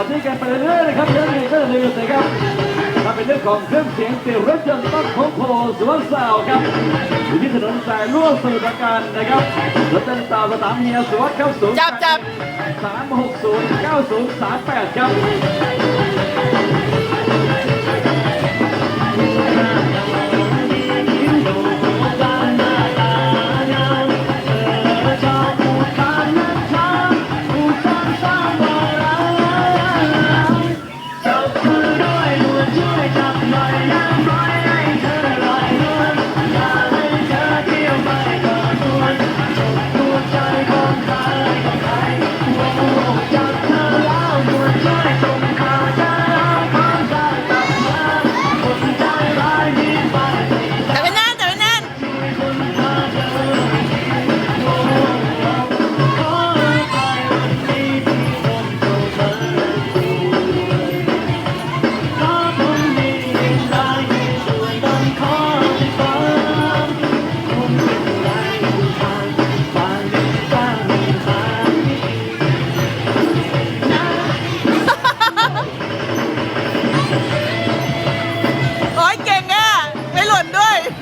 บัดนี้กันไปเรื่อยนะครับเรื่องนี้ก็จะลืมนะครับมาเป็นเรื่องของเครื่องเสียงเสียงรถยนต์ต้องของโพสวนสาวครับอยู่ที่ถนนสายล่วงสื่อประการนะครับรถยนต์สาวสนามเฮียสวนครับศูนย์จับจับสามหกศูนย์เก้าศูนย์สามแปดครับ